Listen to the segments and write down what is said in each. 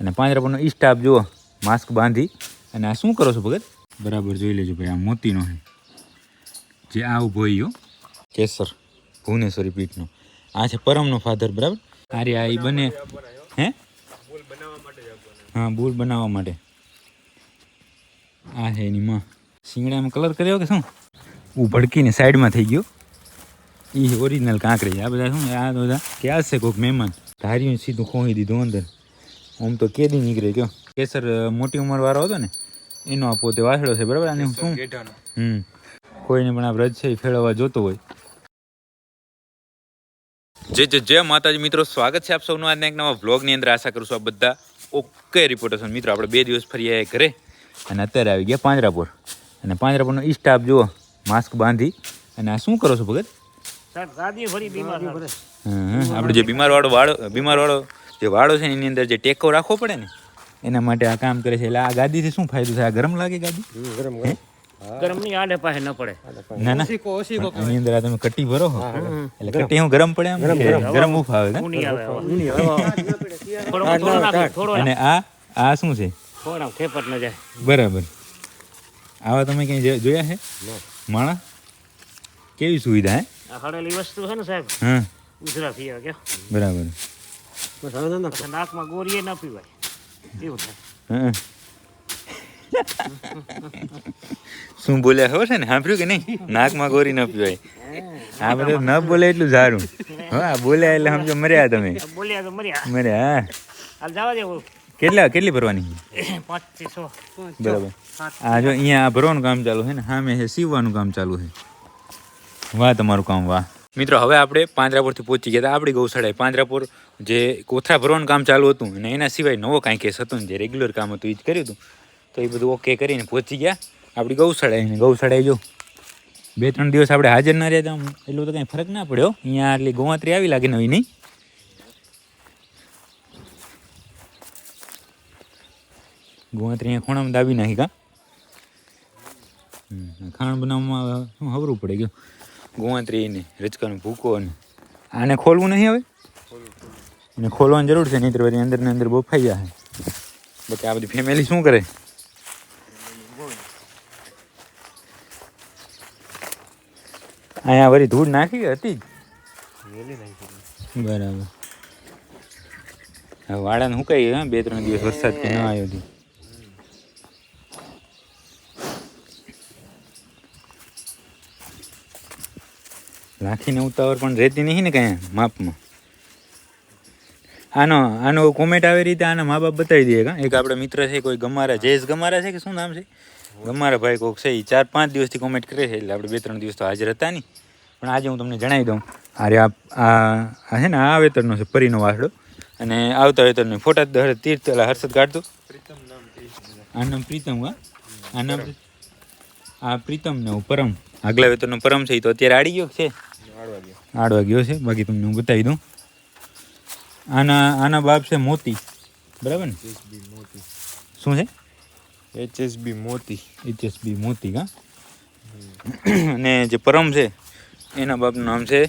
અને પાંજરાપોળનો ઈ સ્ટાફ જુઓ માસ્ક બાંધી. અને આ શું કરો છો ભગત? બરાબર જોઈ લેજો ભાઈ આ મોતીનો છે. જે આ ઊભો ઈયો કેસર ભુવનેશ્વરી પીઠનો. આ છે પરમનો ફાધર બરાબર? અરે આ એ બને. હે? હા બોલ બનાવવા માટે. આ છે એની માં. શિંગડામાં કલર કર્યો કે શું? હું ભડકીને સાઈડમાં થઈ ગયો. એ ઓરિજિનલ કાંકરી આ બધા શું? આ બધા. ક્યાં છે કોઈક મહેમાન? ધાર્યું સીધું ખોઈ દીધું અંદર. આમ તો કેદી નીકળે ગયો કેસર મોટી ઉંમર વાળો હતો ને એનો આ પોતે વાસડો છે બરાબર? અને શું? હમ. કોઈને પણ આ વ્રજ છે એ ફેળવવા જોતો હોય. જે જે જય માતાજી મિત્રો સ્વાગત છે આપ સૌનું આજના એક નવા વ્લોગની અંદર. આશા કરું છું આ બધા ઓકે રિપોર્ટર છો. મિત્રો આપણે બે દિવસ ફરી આવ્યા ઘરે અને અત્યારે આવી ગયા પાંજરાપુર અને પાંજરાપુરનો ઈ સ્ટાફ જુઓ માસ્ક બાંધી. અને આ શું કરો છો ભગત? સાહેબ ગાદી ભરી બીમાર હમ, આપણે જે બીમાર વાળો વાળો બીમાર વાળો જે વાળો છે એની અંદર જે ટેકો રાખવો પડે ને એના માટે આ કામ કરે છે. એટલે આ ગાદીથી શું ફાયદો થાય? ગરમ લાગે ગાદી? ગરમની આડે પાસે ન પડે. ના ના. એની અંદર તમે કટી ભરો એટલે કટી હું ગરમ પડે આમ ગરમ ઉફ આવે ને? ઊની આવે થોડો થોડો નાખો, થોડો અને આ આ શું છે? થોડો નાખો, થેપટ ન જાય. બરાબર. આવા તમે કઈ જોયા છે માણા? કેવી સુવિધા હે? હળેલી વસ્તુ છે ને સાહેબ? હા. ઉધરા થઈ કે બરાબર. પછી નાકમાં ગોરીએ ન પીવાય. એવું થાય. હા શું બોલ્યા ખબર છે ને? સાંભળ્યું કે નહીં? નાકમાં ગોરી ન પીવાય. આ બધું ન બોલે એટલું સારું. હા બોલ્યા એટલે સમજો મર્યા તમે. આ બોલ્યા તો મર્યા. મર્યા હા. હાલ જવા દેવું કેટલા કેટલી ભરવાની પાંચથી છ બરાબર. આ જો અહીંયા આ ભરવાનું કામ ચાલુ છે ને? સામે છે સીવવાનું કામ ચાલુ છે. વાહ તમારું કામ વાહ. મિત્રો, હવે આપણે પાંજરાપુરથી પહોંચી ગયા હતા. આપણી ગૌશાળાએ પાંજરાપુર જે કોથળા ભરવાનું કામ ચાલુ હતું અને એના સિવાય નવો કાંઈ કેસ હતો જે રેગ્યુલર કામ હતું એ જ કર્યું હતું. તો એ બધું ઓકે કરીને પહોંચી ગયા. આપણી ગૌશાળાએ અને ગૌશાળાએ જો બે ત્રણ દિવસ આપણે હાજર ના રહ્યા એટલું તો કાંઈ ફરક ના પડ્યો. અહીંયા આટલી ગોવાત્રી આવી લાગે નવી નહીં. ગોવાત્રી અહીંયા ખૂણામાં દાબી નાખી કા? ખાણ બનાવવામાં હવરું પડે ગયું? ગોવાત્રી ને રચકાનો ભૂકો ને આને ખોલવું નહીં હવે? એને ખોલવાની જરૂર છે, નહીં વળી અંદર ને અંદર બફાઈ જાય બાકી આ બધી ફેમિલી શું કરે? અહીંયા વળી ધૂળ નાખી હતી જ? બરાબર. વાડાને હું હા, બે ત્રણ દિવસ વરસાદ કે આવ્યો હતી રાખીને ઉતાવળ પણ રહેતી નહીં ને કાંઈ માપમાં. આનો આનો કોમેન્ટ આવી રીતે આના મા બાપ બતાવી દઈએ કા? એક આપણા મિત્ર છે કોઈ ગમારા જયેશ ગમારા છે કે શું નામ છે? ગમારા ભાઈ કોક છે એ ચાર પાંચ દિવસથી કોમેન્ટ કરે છે એટલે આપણે બે ત્રણ દિવસ તો હાજર હતા નહીં. પણ આજે હું તમને જણાવી દઉં. અરે આ છે ને આ વેતરનો છે પરીનો વાસડો. અને આવતા વેતરનો ફોટા દર તીર્થ એટલે હર્ષદ કાઢતો. આ નામ પ્રીતમ હા આ નામ આ પ્રીતમ ને હું પરમ. આગલા વેતરનો પરમ છે એ તો અત્યારે આડી ગયો છે. આડવા ગયો છે. બાકી તમને હું બતાવી દઉં. આના આના બાપ છે મોતી. બરાબર ને? શું છે? એચએસબી મોતી. એચએસબી મોતી કા? અને જે પરમ છે એના બાપનું નામ છે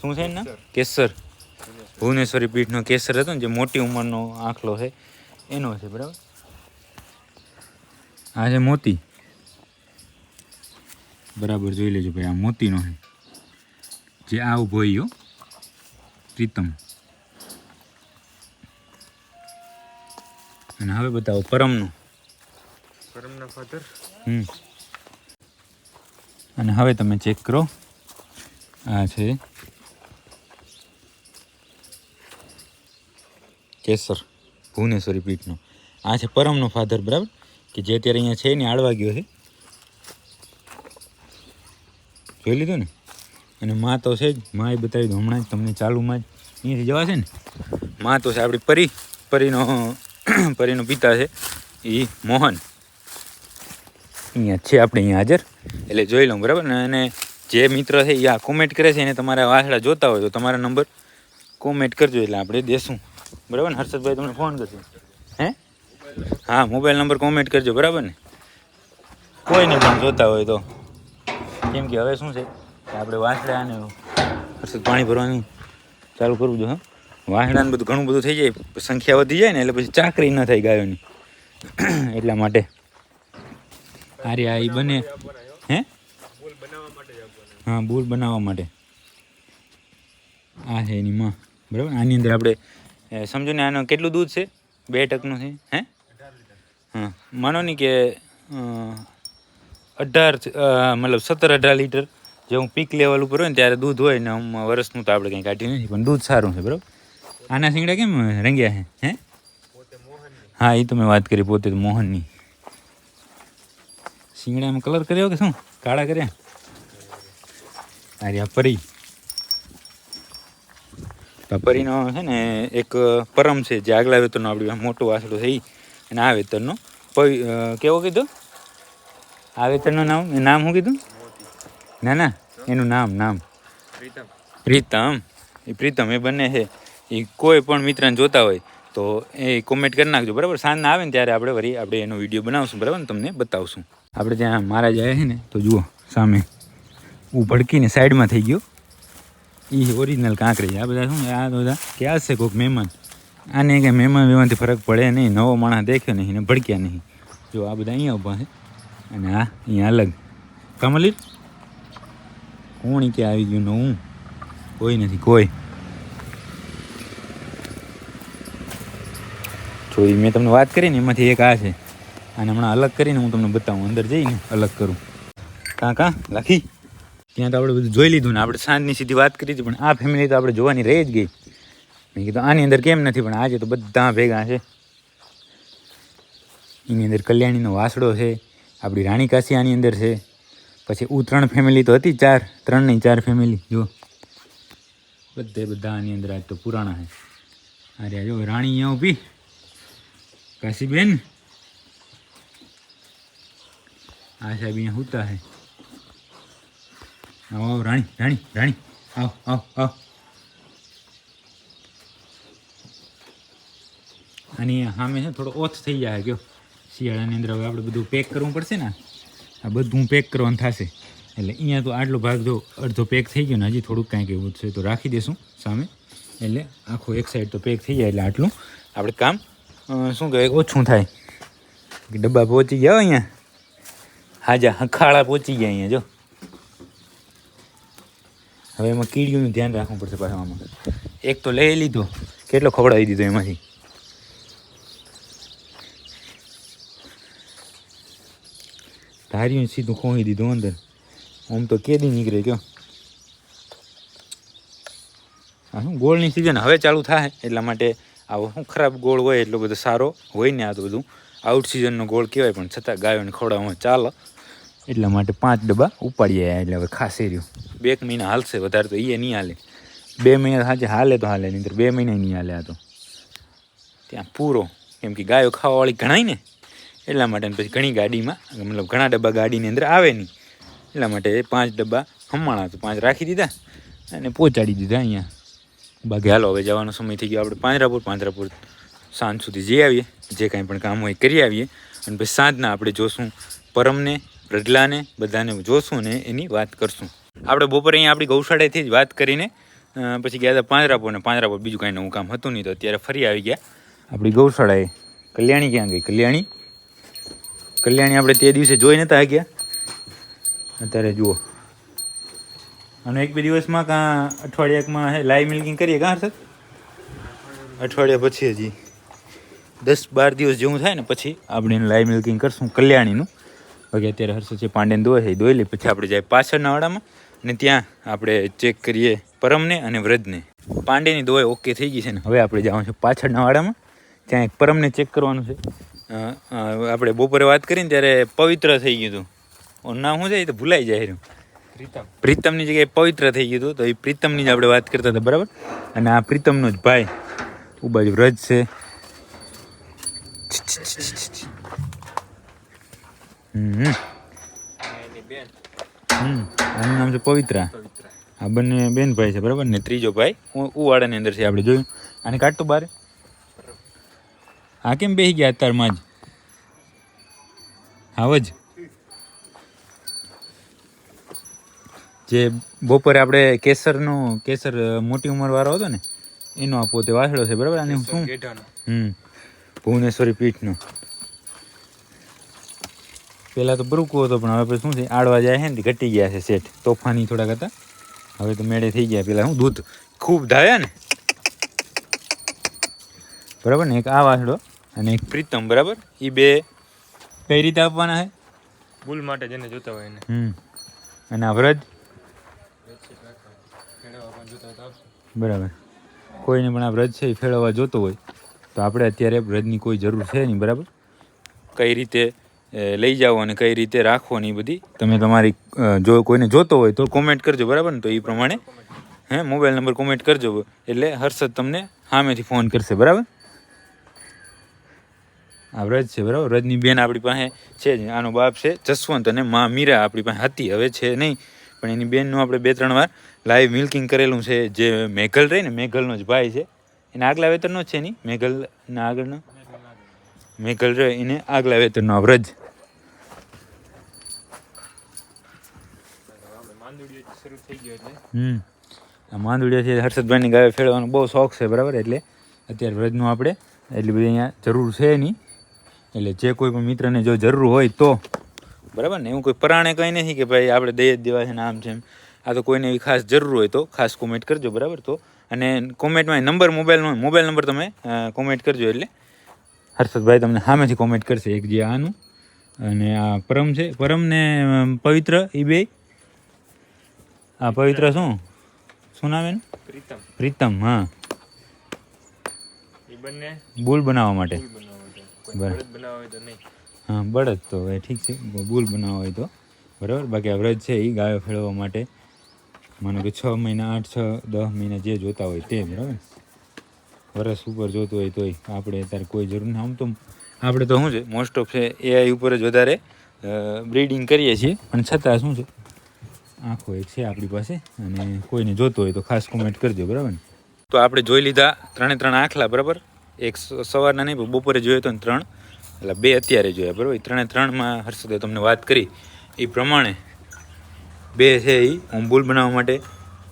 શું છે એના કેસર. ભુવનેશ્વરી પીઠનો કેસર હતો ને જે મોટી ઉંમરનો આંખલો છે એનો છે બરાબર? આ છે મોતી. બરાબર જોઈ લેજો ભાઈ આ મોતીનો છે. જે આ ઊભો ઈયો પ્રીતમ. અને હવે બતાવો પરમનું. પરમના ફાધર હમ. અને હવે તમે ચેક કરો. આ છે કેસર ભુવનેશ્વરી પીઠનો આ છે પરમનો ફાધર બરાબર? કે જે અત્યારે અહીંયા છે ને આળવા ગયો છે. જોઈ લીધું ને? અને માં તો છે જ. માં બતાવી દઉં હમણાં જ તમને ચાલુમાં જ. અહીંયાથી જવા છે ને? માં તો છે આપણી પરી, પરીનો પરીનો પિતા છે. એ મોહન. અહીંયા છે આપણે અહીંયા હાજર. એટલે જોઈ લઉં, બરાબર? ને અને જે મિત્ર છે એ આ કોમેન્ટ કરે છે, એને તમારા વાસડા જોતા હોય તો તમારા નંબર કોમેન્ટ કરજો, એટલે આપણે દેશું બરાબર ને? હર્ષદભાઈ તમને ફોન કરશે. હે? હા મોબાઈલ નંબર કોમેન્ટ કરજો, બરાબર ને? કોઈને પણ જોતા હોય તો. કેમ કે હવે શું છે? આપણે વાસડા અને પછી પાણી ભરવાનું ચાલુ કરવું જોઈએ, હા. વાહડાને બધું ઘણું બધું થઈ જાય, સંખ્યા વધી જાય ને એટલે પછી ચાકરી ન થાય ગાયોની. એટલા માટે અરે આ એ બને. હે? હા, બુલ બનાવવા માટે. આ છે એની માં. બરાબર? આની અંદર આપણે સમજો ને, આનું કેટલું દૂધ છે? બે ટકનું છે, હે? હા. માનો નહીં કે અઢાર મતલબ સત્તર અઢાર લીટર જેવું પીક લેવલ ઉપર હોય ને ત્યારે દૂધ હોય ને આમ વર્ષનું તો આપણે કંઈ કાઢી નથી, પણ દૂધ સારું છે, બરાબર? આના શીંગડા કેમ રંગ્યા છે, હે? હા એ તો મેં વાત કરી, પોતે તો મોહનની. શીંગડામાં કલર કર્યો કે શું? કાળા કર્યા? અરે આ પરી. પરીનો છે ને એક પરમ છે, જે આગલા વેતરનો આપણું મોટો વાસડો છે અને આ વેતરનો કેવો કીધું? આ વેતરનું નામ નામ શું કીધું? ના ના એનું નામ નામ. પ્રીતમ. પ્રીતમ? એ પ્રીતમ એ બંને છે. એ કોઈ પણ મિત્રને જોતા હોય તો એ કોમેન્ટ કરી નાખજો બરાબર? સાંજના આવે ને ત્યારે આપણે વળી આપણે એનો વીડિયો બનાવશું બરાબર? ને તમને બતાવશું. આપણે ત્યાં મારા જાય છે ને તો જુઓ સામે. હું ભડકીને સાઈડમાં થઈ ગયો. એ ઓરિજિનલ કાંકરી. આ બધા શું આ બધા ક્યાં છે કોઈક મહેમાન? આને કંઈ મહેમાન વેમાનથી ફરક પડે નહીં. નવો માણસ દેખ્યો નહીં ને ભડક્યા નહીં. જો આ બધા અહીંયા ઊભા છે. અને આ અહીંયા અલગ. કમલી કોણ કે આવી ગયું હું? કોઈ નથી, કોઈ. તો મેં તમને વાત કરી ને એમાંથી એક આ છે. અને હમણાં અલગ કરીને હું તમને બતાવું, અંદર જઈને અલગ કરું. કાંકા લખી. ત્યાં તો આપણે બધું જોઈ લીધું ને, આપણે સાંજની સીધી વાત કરી હતી, પણ આ ફેમિલી તો આપણે જોવાની રહી જ ગઈ. મેં કીધું આની અંદર કેમ નથી, પણ આજે તો બધા ભેગા છે. એની અંદર કલ્યાણીનો વાસડો છે, આપણી રાણી કાશી આની અંદર છે. પછી ઉ ત્રણ ફેમિલી તો હતી ચાર ત્રણ નહીં ચાર ફેમિલી જો બધે બધા આની અંદર આજ તો પુરાણા છે. અરે જો રાણી અહીંયા ઊભી. કાશીબેન. આ સાહેબ અહીંયા હુતા છે. આવો આવો, રાણી રાણી રાણી. આવ આવ આવ. અને સામે છે થોડો ઓથ થઈ જાય કયો શિયાળાની અંદર હવે આપણે બધું પેક કરવું પડશે ને. આ બધું પેક કરવાનું થશે. એટલે અહીંયા તો આટલો ભાગ જો અડધો પેક થઈ ગયો ને હજી થોડુંક કાંઈક એવું છે તો રાખી દેશું સામે. એટલે આખો એક સાઈડ તો પેક થઈ જાય એટલે આટલું. આપણે કામ અ, શું કહેવાય ઓછું થાય. કે ડબ્બા પહોંચી ગયા હો અહીંયા. હાજા હખાળા પહોંચી ગયા અહીંયા જો. હવે એમાં કીડીઓનું ધ્યાન રાખવું પડશે પાછું આમાં. એક તો લઈ લીધો કેટલો ખવડાવી દીધો એમાંથી? ધાર્યું સીધું ખોઈ દીધું અંદર. આમ તો કેદી નીકળે કયો. ગોળની સિઝન હવે ચાલુ થાય એટલા માટે આવો શું ખરાબ ગોળ હોય એટલો બધો સારો હોય ને આ તો બધું. આઉટ સિઝનનો ગોળ કહેવાય પણ છતાં ગાયોને ખવડાવવામાં ચાલે. એટલા માટે પાંચ ડબ્બા ઉપાડી આવ્યા એટલે હવે ખાસી રહ્યું. બે એક મહિના હાલશે, વધારે તો એ નહીં હાલે. બે મહિના સાંજે હાલે તો હાલે નહીં બે મહિના નહીં હાલે આ તો. ત્યાં પૂરો, કેમ કે ગાયો ખાવાવાળી ઘણાય ને. એટલા માટે પછી ઘણી ગાડીમાં, મતલબ ઘણા ડબ્બા ગાડીની અંદર આવે નહીં. એટલા માટે પાંચ ડબ્બા હમણાં તો પાંચ રાખી દીધા અને પહોંચાડી દીધા અહીંયા. બાકી હાલો, હવે જવાનો સમય થઈ ગયો આપણે પાંજરાપુર પાંજરાપુર સાંજ સુધી જઈ આવીએ, જે કાંઈ પણ કામ હોય કરી આવીએ. અને પછી સાંજના આપણે જોશું પરમને રડલાને બધાને જોશું ને એની વાત કરશું. આપણે બપોરે અહીંયા આપણી ગૌશાળાથી જ વાત કરીને પછી ગયા હતા પાંજરાપુર ને પાંજરાપુર બીજું કાંઈ નવું કામ હતું નહીં તો અત્યારે ફરી આવી ગયા. આપણી ગૌશાળાએ. કલ્યાણી ક્યાં ગઈ? કલ્યાણી? કલ્યાણી આપણે તે દિવસે જોઈ નતા ગયા અત્યારે જુઓ. અને એક બે દિવસમાં કાં અઠવાડિયામાં હે લાઈવ મિલ્કિંગ કરીએ કાં સર અઠવાડિયા પછી હજી. દસ બાર દિવસ જેવું થાય ને પછી આપણે એને લાઈવ મિલ્કિંગ કરશું કલ્યાણીનું. બાકી અત્યારે હર્ષદ છે પાંડેને દોય છે દોઈ લે, પછી આપણે જાય પાછળના વાડામાં અને ત્યાં આપણે ચેક કરીએ પરમને અને વ્રજને. પાંડેની દોય ઓકે થઈ ગઈ છે ને. હવે આપણે જવાનું છે પાછળના વાડામાં. ત્યાં એક પરમને ચેક કરવાનું છે. આપણે બપોરે વાત કરીને ત્યારે પવિત્ર થઈ ગયું હતું. નામ શું છે? એ તો ભૂલાઈ જાય પ્રીતમ. પ્રીતમની જગ્યાએ પવિત્ર થઈ ગયું હતું. તો એ પ્રીતમની જ આપણે વાત કરતા હતા બરાબર? અને આ પ્રીતમનો જ ભાઈ. ઉ જ વ્રજ છે. હમ. આનું નામ છે પવિત્રા. આ બંને બેન ભાઈ છે બરાબર? ને ત્રીજો ભાઈ ઉવાડાની અંદર છે આપણે જોયું. આને કાઢતું બારે. આ કેમ બેસી ગયા અત્યારમાં જ? હાવ જ. જે બપોરે આપણે કેસરનો કેસર મોટી ઉંમરવાળો હતો ને એનો આ પોતે વાસડો છે બરાબર? અને શું? હમ. ભુવનેશ્વરી પીઠનો. પહેલાં તો બરુકો હતો પણ હવે પછી શું છે? આડવા જાય છે ને ઘટી ગયા છે સેટ તોફાની થોડાક હતા. હવે તો મેળે થઈ ગયા. પેલા હું દૂધ. ખૂબ ધાયા ને? બરાબર ને? એક આ વાસળો અને એક પ્રીતમ બરાબર? એ બે કઈ રીતે આપવાના છે? ભૂલ માટે જેને જોતા હોય એને. હમ. અને આ વ્રજ બરાબર. કોઈને પણ આ વ્રજ છે એ ફેળવવા જોતો હોય તો આપણે અત્યારે વ્રજની કોઈ જરૂર છે નહીં બરાબર? કઈ રીતે લઈ જાઓ અને કઈ રીતે રાખવો ને એ બધી તમે તમારી જો કોઈને જોતો હોય તો કોમેન્ટ કરજો બરાબર ને? તો એ પ્રમાણે હે મોબાઈલ નંબર કોમેન્ટ કરજો એટલે હર્ષદ તમને સામેથી ફોન કરશે બરાબર? આ વ્રજ છે, બરાબર? વ્રજની બેન આપણી પાસે છે જ. આનો બાપ છે જસવંત અને મા મીરા આપણી પાસે હતી. હવે છે નહીં. પણ એની બેનનું આપણે બે ત્રણ વાર લાઈવ મિલ્કિંગ કરેલું છે. જે મેઘલ રહી ને, મેઘલનો જ ભાઈ છે. એને આગલા વેતરનો જ છે નહીં મેઘલના આગળનો? મેઘલ રહે, એને આગલા વેતરનો આ વ્રજ. હમ. છે, હર્ષદભાઈની ગાયો ફેરવાનો બહુ શોખ છે, બરાબર? એટલે અત્યારે વ્રજનું આપણે એટલી બધી અહીંયા જરૂર છે નહીં. એટલે જે કોઈ પણ મિત્રને જો જરૂર હોય તો. બરાબર ને? એવું કોઈ પરાણે કંઈ નથી કે ભાઈ આપણે દઈ જ દેવા છે ને આમ છે આ તો કોઈને એવી ખાસ જરૂર હોય તો ખાસ કોમેન્ટ કરજો બરાબર? તો અને કોમેન્ટમાં નંબર મોબાઈલનો મોબાઈલ નંબર તમે કોમેન્ટ કરજો એટલે. હર્ષદભાઈ તમને સામેથી કોમેન્ટ કરશે એક જે આનું. અને આ પરમ છે પરમ ને પવિત્ર એ બે. આ પવિત્ર શું? શું નામ એનું? પ્રીતમ. પ્રીતમ હા. એ બંને બોલ બનાવવા માટે. બળદ બનાવવા હોય તો નહીં. હા બળદ તો હવે ઠીક છે બુલ બનાવવા હોય તો. બરાબર? બાકી આ વ્રજ છે એ ગાયો ફેળવવા માટે. માનો કે છ મહિના આઠ છ દસ મહિના જે જોતા હોય તે બરાબર? વરસ ઉપર જોતું હોય તોય આપણે અત્યારે કોઈ જરૂર નહીં આમ તો આપણે તો શું છે મોસ્ટ ઓફ છે એઆઈ ઉપર જ વધારે બ્રીડિંગ કરીએ છીએ. પણ છતાં શું છે આંખો એક છે આપણી પાસે અને કોઈને જોતો હોય તો ખાસ કોમેન્ટ કરજો બરાબર ને? તો આપણે જોઈ લીધા ત્રણે ત્રણ આંખલા બરાબર? એક સવારના નહીં બપોરે જોયો તો ત્રણ. એટલે બે અત્યારે જોયા, બરાબર? એ ત્રણે ત્રણમાં હર્ષદે તમને વાત કરી. એ પ્રમાણે બે છે એ હું ભૂલ બનાવવા માટે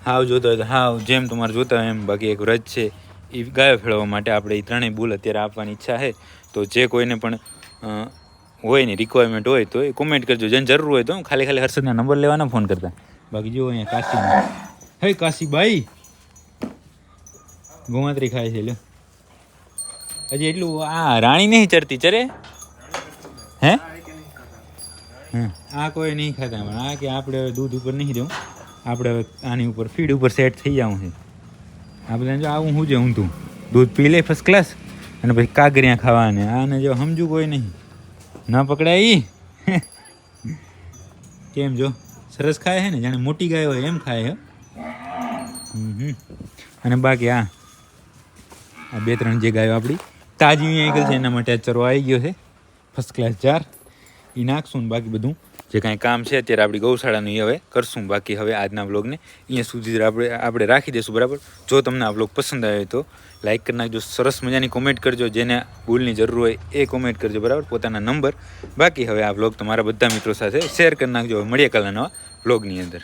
હાવ જોતા હોય તો હાવ જેમ તમારે જોતા હોય એમ, બાકી એક વ્રજ છે એ ગાયો ફેળવવા માટે આપણે એ ત્રણેય ભૂલ અત્યારે આપવાની ઈચ્છા છે. તો જે કોઈને પણ હોય ને રિક્વાયરમેન્ટ હોય તો એ કોમેન્ટ કરજો. જેને જરૂર હોય તો ખાલી ખાલી હર્ષદના નંબર લેવાના ફોન કરતા. બાકી જો અહીંયા કાશી હે કાશીભાઈ ગોમાત્રી ખાય છે, લ્યો. હજી એટલું, આ રાણી નહીં ચરતી ચરે? હે? આ કોઈ નહીં ખાતા પણ આ કે આપણે હવે દૂધ ઉપર નહીં જવું. આપણે હવે આની ઉપર ફીડ ઉપર સેટ થઈ જવું છે. આપણે જો આવું શું છે ઊંધું દૂધ પી લે ફર્સ્ટ ક્લાસ અને પછી કાગરિયા ખાવાને. આને જો સમજુ કોઈ નહીં. ના પકડાય ઈ. કેમ જો? સરસ ખાય છે ને? જાણે મોટી ગાય હોય એમ ખાય હે. અને બાકી આ આ બે ત્રણ જે ગાયો આપણી. તાજી ગઈ છે, એના માટે ચરો આવી ગયો છે. ફર્સ્ટ ક્લાસ ચાર એ નાખશું બાકી બધું. જે કાંઈ કામ છે, અત્યારે આપણી ગૌશાળાનું હવે કરશું. બાકી હવે આજના બ્લોગને અહીંયા સુધી આપણે આપણે રાખી દઈશું, બરાબર? જો તમને આ બ્લોગ પસંદ આવ્યો તો લાઈક કરી નાખજો, સરસ મજાની કોમેન્ટ કરજો, જેને ભૂલની જરૂર હોય એ કોમેન્ટ કરજો, બરાબર? પોતાના નંબર બાકી હવે આ બ્લોગ તમારા બધા મિત્રો સાથે શેર કરી નાખજો. મળીએ કાલના નવા બ્લોગની અંદર.